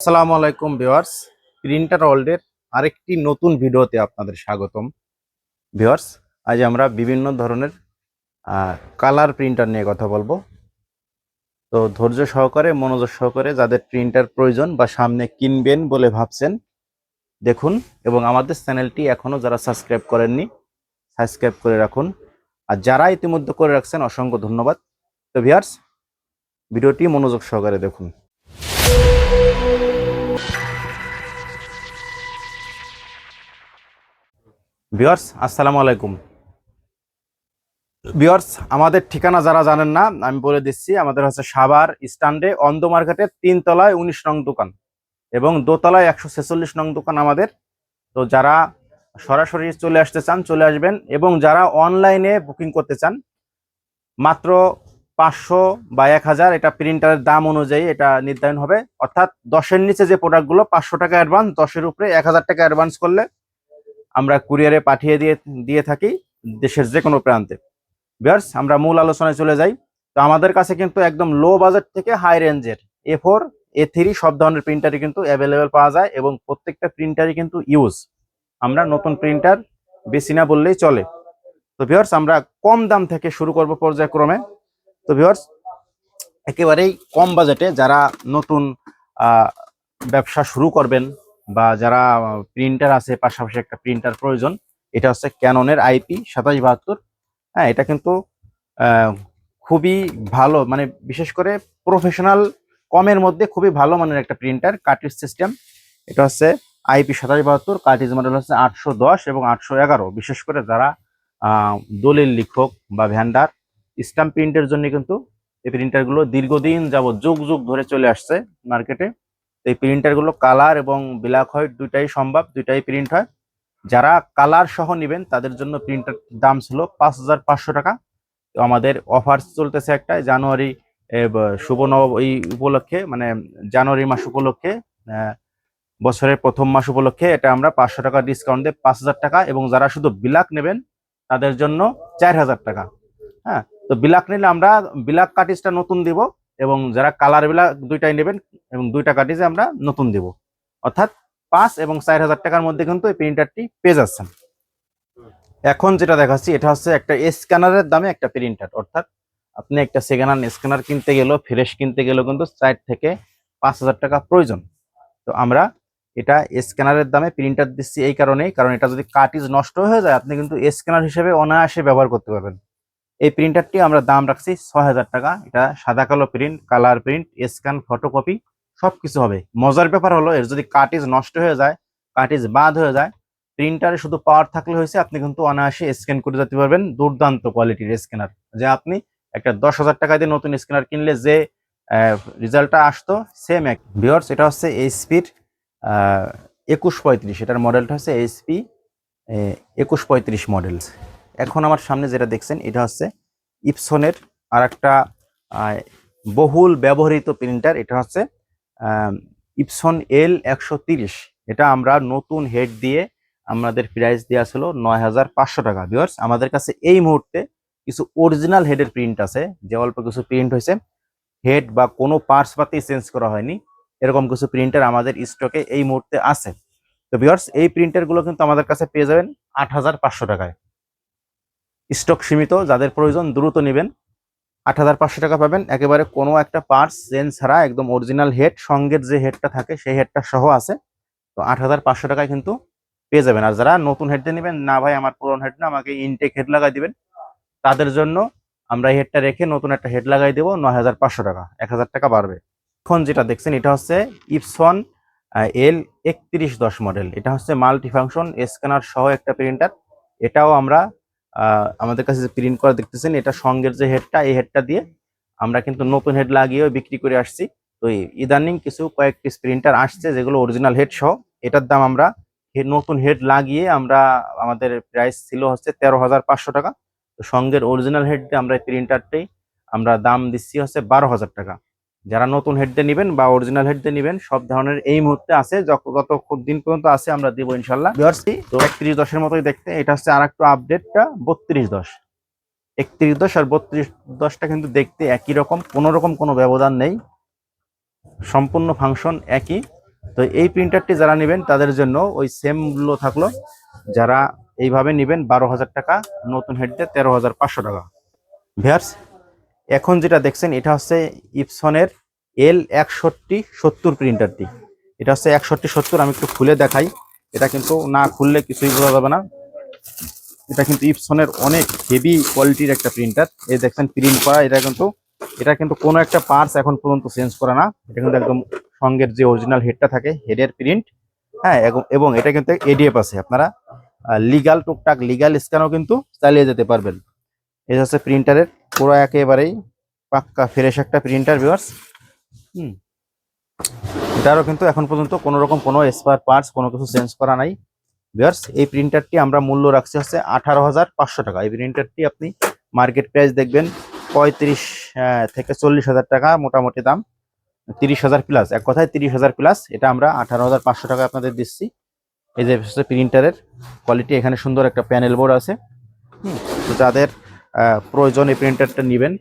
আসসালামু আলাইকুম viewers, printer ওয়ার্ল্ডের আরেকটি নতুন ভিডিওতে আপনাদের স্বাগতম। ভিউয়ার্স, আজ আমরা বিভিন্ন ধরনের কালার প্রিন্টার নিয়ে কথা বলব। তো ধৈর্য সহকারে, মনোযোগ সহকারে যাদের প্রিন্টার প্রয়োজন বা সামনে কিনবেন বলে ভাবছেন, দেখুন এবং আমাদের চ্যানেলটি এখনও যারা সাবস্ক্রাইব করেননি, সাবস্ক্রাইব করে রাখুন। আর যারা ইতিমধ্যে করে রাখছেন, অসংখ্য ধন্যবাদ। তো ভিউয়ার্স, ভিডিওটি মনোযোগ সহকারে দেখুন। ভিওর্স আসসালামু আলাইকুম। ভিওর্স আমাদের ঠিকানা যারা জানেন না, আমি বলে দিচ্ছি, আমাদের হচ্ছে সাভার স্ট্যান্ডে অন্ধ মার্কেটের তিন তলায় উনিশ নং দোকান এবং দোতলায় একশো ছেচল্লিশ নং দোকান আমাদের। তো যারা সরাসরি চলে আসতে চান, চলে আসবেন এবং যারা অনলাইনে বুকিং করতে চান, মাত্র পাঁচশো বা এক হাজার, এটা প্রিন্টারের দাম অনুযায়ী এটা নির্ধারণ হবে। অর্থাৎ দশের নিচে যে প্রোডাক্টগুলো পাঁচশো টাকা অ্যাডভান্স দশের উপরে এক হাজার টাকা অ্যাডভান্স করলে আমরা কুরিয়ারে পাঠিয়ে দিয়ে দিয়ে থাকি দেশের যে কোনো প্রান্তে। বিয়ার্স আমরা মূল আলোচনায় চলে যাই। তো আমাদের কাছে কিন্তু একদম লো বাজেট থেকে হাই রেঞ্জের এ ফোর এ থ্রি সব ধরনের প্রিন্টারই কিন্তু অ্যাভেলেবেল পাওয়া যায় এবং প্রত্যেকটা প্রিন্টারই কিন্তু ইউজ আমরা নতুন প্রিন্টার বেশি না বললেই চলে। তো ভিওর্স আমরা কম দাম থেকে শুরু করব পর্যায়ক্রমে। তো ভিওর্স একেবারেই কম বাজেটে যারা নতুন ব্যবসা শুরু করবেন বা যারা প্রিন্টার আছে, পাশাপাশি একটা প্রিন্টার প্রয়োজন, এটা হচ্ছে ক্যাননের আইপি সাতাশ বাহাত্তর। হ্যাঁ এটা কিন্তু খুবই ভালো মানে বিশেষ করে প্রফেশনাল কমের মধ্যে খুবই ভালো মানের একটা প্রিন্টার কার্টিজ সিস্টেম এটা হচ্ছে আইপি সাতাশ বাহাত্তর কার্টিজ মডেল হচ্ছে আটশো দশ এবং আটশো এগারো। বিশেষ করে যারা দলিল লিখক বা ভ্যান্ডার স্ট্যাম্প প্রিন্টের জন্য কিন্তু এই প্রিন্টারগুলো দীর্ঘদিন যাবত যুগ যুগ ধরে চলে আসছে মার্কেটে এই প্রিন্টারগুলো কালার এবং ব্ল্যাক হোয়াইট দুইটাই সম্ভব, দুইটাই প্রিন্ট হয়। যারা কালার সহ নেবেন, তাদের জন্য প্রিন্টার দাম ছিল পাঁচ হাজার পাঁচশো টাকা। তো আমাদের অফার চলতেছে একটা, জানুয়ারি শুভ নব, এই উপলক্ষে মানে জানুয়ারি মাস উপলক্ষে বছরের প্রথম মাস উপলক্ষে এটা আমরা পাঁচশো টাকা ডিসকাউন্ট দিয়ে পাঁচ হাজার টাকা এবং যারা শুধু বিলাক নেবেন, তাদের জন্য চার হাজার টাকা। হ্যাঁ তো বিলাক নিলে আমরা বিলাক কাটিজটা নতুন দিব। এবং যারা কালার বিলাক দুইটাই নেবেন এবং দুইটা কাটিজে আমরা নতুন দিব। অর্থাৎ পাঁচ এবং চার হাজার টাকার মধ্যে কিন্তু এই প্রিন্টারটি পেয়ে যাচ্ছেন। এখন যেটা দেখাচ্ছি, এটা হচ্ছে একটা স্ক্যানারের দামে একটা প্রিন্টার অর্থাৎ আপনি একটা সেকেন্ড হ্যান্ড স্ক্যানার কিনতে গেলেও ফ্রেশ কিনতে গেলেও কিন্তু চার থেকে পাঁচ হাজার টাকা প্রয়োজন। তো আমরা এটা স্ক্যানারের দামে প্রিন্টার দিচ্ছি এই কারণেই, কারণ এটা যদি কাটিজ নষ্ট হয়ে যায়, আপনি কিন্তু স্ক্যানার হিসেবে অনায়াসে ব্যবহার করতে পারবেন। এই প্রিন্টারটি আমরা দাম রাখছি ছয় হাজার টাকা। এটা সাদা কালো print colour print scan photocopy সব কিছু হবে। মজার ব্যাপার হলো, এর যদি কাটিজ নষ্ট হয়ে যায় কাটিজ বাদ হয়ে যায় প্রিন্টারে শুধু পাওয়ার থাকলে হয়েছে, আপনি কিন্তু অনায়াসে স্ক্যান করে যেতে পারবেন দুর্দান্ত কোয়ালিটির স্ক্যানার যে আপনি একটা দশ হাজার টাকা দিয়ে নতুন স্ক্যানার কিনলে যে রেজাল্টটা আসতো সেম এক। ভিওর্স এটা হচ্ছে এইচপির একুশ পঁয়ত্রিশ। এটার মডেলটা হচ্ছে এইচপি একুশ পঁয়ত্রিশ মডেল এখন আমার সামনে যেটা দেখছেন, এটা হচ্ছে ইপসনের আর একটা বহুল ব্যবহৃত প্রিন্টার। এটা হচ্ছে ইপসন এল একশো এটা আমরা নতুন হেড দিয়ে আমাদের প্রাইস দেওয়া ছিল নয় হাজার পাঁচশো টাকা। ভিওর্স আমাদের কাছে এই মুহূর্তে কিছু অরিজিনাল হেডের প্রিন্ট আছে। যে অল্প কিছু প্রিন্ট হয়েছে, হেড বা কোনো পার্টস পাতি চেঞ্জ করা হয়নি। এরকম কিছু প্রিন্টার আমাদের স্টকে এই মুহূর্তে আছে। তো বিয়ার্স এই প্রিন্টারগুলো কিন্তু আমাদের কাছে পেয়ে যাবেন আট হাজার পাঁচশো টাকায়। স্টক সীমিত, যাদের প্রয়োজন দ্রুত নেবেন। আট হাজার পাঁচশো টাকা পাবেন। একেবারে কোনো একটা পার্টস চেঞ্জ ছাড়া একদম অরিজিনাল হেড, সঙ্গের যে হেডটা থাকে, সেই হেডটা সহ আছে। তো আট হাজার পাঁচশো টাকায় কিন্তু পেয়ে যাবেন। আর যারা নতুন হেড দিয়ে নেবেন, না ভাই, আমার পুরনো হেড না, আমাকে ইনটেক হেড লাগাই দিবেন। তাদের জন্য আমরা হেডটা রেখে নতুন একটা হেড লাগাই দেবো, নয় হাজার পাঁচশো টাকা। এক হাজার টাকা বাড়বে। এখন যেটা দেখছেন, এটা হচ্ছে ইপসন এল একত্রিশ দশ মডেল। এটা হচ্ছে মাল্টি ফাংশন, স্ক্যানার সহ একটা প্রিন্টার। এটাও আমরা আমাদের কাছে যে প্রিন্ট করা দেখতেছেন, এটা সঙ্গের যে হেডটা এই হেডটা দিয়ে আমরা কিন্তু নতুন হেড লাগিয়েও বিক্রি করে আসছি। তো ইদানিং কিছু কয়েকটি প্রিন্টার আসছে, যেগুলো অরিজিনাল হেড সহ। এটার দাম আমরা নতুন হেড লাগিয়ে আমরা, আমাদের প্রাইস ছিল হচ্ছে তেরো হাজার পাঁচশো টাকা। তো সঙ্গের অরিজিনাল হেড দিয়ে আমরা এই প্রিন্টারটাই আমরা দাম দিচ্ছি হচ্ছে বারো হাজার টাকা। যারা নতুন হেড দিয়ে নেবেন বা অরিজিনাল হেড দিয়ে নেবেন সব ধরনের এই মুহূর্তে আছে যত- দিন পর্যন্ত আছে আমরা দিব ইনশাল্লাহ। তো একত্রিশ দশের মতোই দেখতে এটা হচ্ছে আর একটু আপডেটটা বত্রিশ দশ। একত্রিশ দশ আর বত্রিশ দশটা কিন্তু দেখতে একই রকম কোনো রকম কোনো ব্যবধান নেই। সম্পূর্ণ ফাংশন একই। তো এই প্রিন্টারটি যারা নেবেন তাদের জন্য ওই সেম মূল্য থাকল যারা এইভাবে নেবেন বারো হাজার টাকা নতুন হেড দিয়ে তেরো হাজার পাঁচশো টাকা। ভিয়ার্স এখন যেটা দেখছেন, এটা হচ্ছে ইপসনের এল একষট্টি সত্তর প্রিন্টারটি। এটা হচ্ছে একষট্টি সত্তর, আমি একটু খুলে দেখাই। এটা কিন্তু না খুললে কিছুই বোঝা যাবে না। এটা কিন্তু ইপসনের অনেক হেভি কোয়ালিটির একটা প্রিন্টার এই দেখছেন প্রিন্ট করা, এটা কিন্তু এটা কিন্তু কোনো একটা পার্টস এখন পর্যন্ত চেঞ্জ করা না। এটা কিন্তু একদম সঙ্গের যে অরিজিনাল হেডটা থাকে হেডের প্রিন্ট হ্যাঁ এবং- এবং এটা কিন্তু এডিএফ আছে। আপনারা লিগাল টুকটাক লিগাল স্ক্যানও কিন্তু চালিয়ে যেতে পারবেন। এটা হচ্ছে প্রিন্টারের পুরো একেবারেই পাক্কা ফ্রেশ একটা প্রিন্টার ভিউয়ার্স হুম। এটারও কিন্তু এখন পর্যন্ত কোনো রকম কোনো স্পার পার্টস কোনো কিছু চেঞ্জ করা নাই। ভিউয়ার্স এই প্রিন্টারটি আমরা মূল্য রাখছি হচ্ছে আঠারো হাজার পাঁচশো টাকা। এই প্রিন্টারটি আপনি মার্কেট প্রাইস দেখবেন পঁয়ত্রিশ থেকে চল্লিশ হাজার টাকা মোটামুটি দাম। তিরিশ হাজার প্লাস এক কথায় তিরিশ হাজার প্লাস এটা আমরা আঠারো হাজার পাঁচশো টাকা আপনাদের দিচ্ছি। এই যে প্রিন্টারের কোয়ালিটি এখানে সুন্দর একটা প্যানেল বোর্ড আছে। হুম, তো যাদের প্রয়োজন এই প্রিন্টারটা নেবেন।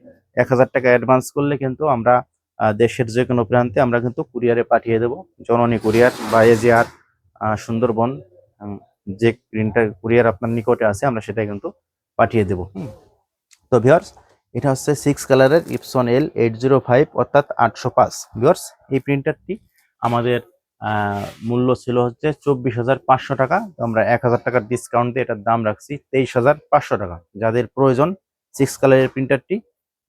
এক হাজার টাকা অ্যাডভান্স করলে কিন্তু আমরা দেশের যে কোনো প্রান্তে আমরা কিন্তু কুরিয়ারে পাঠিয়ে দেব। জননী কুরিয়ার বা এজিআর সুন্দরবন যে প্রিন্টার কুরিয়ার আপনার নিকটে আছে, আমরা সেটা কিন্তু পাঠিয়ে দেব। তো ভিওর্স এটা হচ্ছে সিক্স কালারের Epson L eight zero five অর্থাৎ আটশো পাঁচ। ভিওর্স এই প্রিন্টারটি আমাদের মূল্য ছিল হচ্ছে চব্বিশ হাজার পাঁচশো টাকা। আমরা এক হাজার টাকার ডিসকাউন্ট দিয়ে এটার দাম রাখছি তেইশ হাজার পাঁচশো টাকা। যাদের প্রয়োজন সিক্স কালারের প্রিন্টারটি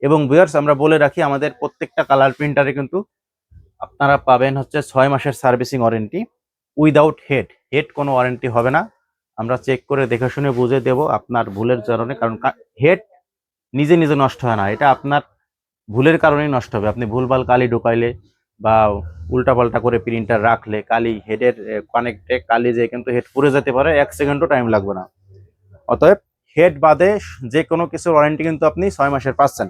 এবং ভিওর্স আমরা বলে রাখি, আমাদের প্রত্যেকটা কালার প্রিন্টারে কিন্তু আপনারা পাবেন হচ্ছে ছয় মাসের servicing warranty without head head কোনো ওয়ারেন্টি হবে না। আমরা চেক করে দেখে শুনে বুঝে দেব আপনার ভুলের কারণে, কারণ হেড নিজে নিজে নষ্ট হয় না। এটা আপনার ভুলের কারণেই নষ্ট হবে। আপনি ভুলভাল কালি ঢুকাইলে বা উল্টাপাল্টা করে প্রিন্টার রাখলে, কালি হেডের কানেক্টে কালি যে কিন্তু হেড পুড়ে যেতে পারে, এক সেকেন্ডও টাইম লাগবে না। অতএব হেড বাদে যে কোনো কিছুর ওয়ারেন্টি কিন্তু আপনি ছয় মাসের পাচ্ছেন।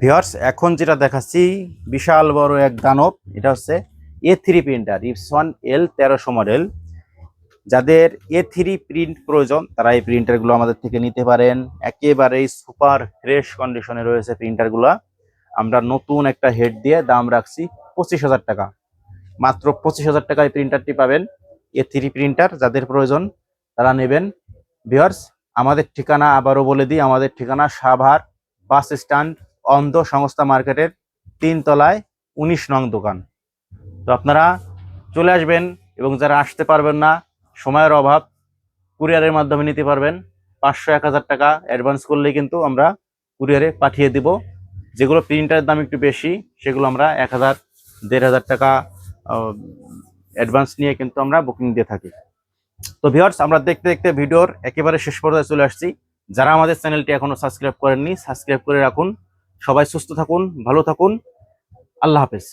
ভিওর্স এখন যেটা দেখাচ্ছি, বিশাল বড় এক দানব, এটা হচ্ছে A three printer Epson L তেরোশো মডেল যাদের এ থ্রি প্রিন্ট প্রয়োজন, তারা এই প্রিন্টারগুলো আমাদের থেকে নিতে পারেন। একেবারেই সুপার ফ্রেশ কন্ডিশনে রয়েছে প্রিন্টারগুলো আমরা নতুন একটা হেড দিয়ে দাম রাখছি পঁচিশ হাজার টাকা। মাত্র পঁচিশ হাজার টাকায় প্রিন্টারটি পাবেন এ থ্রি প্রিন্টার যাদের প্রয়োজন, তারা নেবেন। ভিওর্স আমাদের ঠিকানা আবারও বলে দিই, আমাদের ঠিকানা সাভার বাস স্ট্যান্ড, অন্ধ সংস্থা মার্কেটের তিন তলায় উনিশ নং দোকান। তো আপনারা চলে আসবেন এবং যারা আসতে পারবেন না, সময়ের অভাব, কুরিয়ারের মাধ্যমে নিতে পারবেন। পাঁচশো এক হাজার টাকা অ্যাডভান্স করলেই কিন্তু আমরা কুরিয়ারে পাঠিয়ে দিব। যেগুলো প্রিন্টারের দাম একটু বেশি, সেগুলো আমরা এক হাজার, দেড় হাজার টাকা অ্যাডভান্স নিয়ে কিন্তু আমরা বুকিং দিয়ে থাকি। তো ভিউয়ার্স, আমরা দেখতে দেখতে ভিডিওর একেবারে শেষ পর্যায়ে চলে আসছি। যারা আমাদের চ্যানেলটি এখনও সাবস্ক্রাইব করেননি, সাবস্ক্রাইব করে রাখুন। সবাই সুস্থ থাকুন, ভালো থাকুন। আল্লাহ হাফেজ।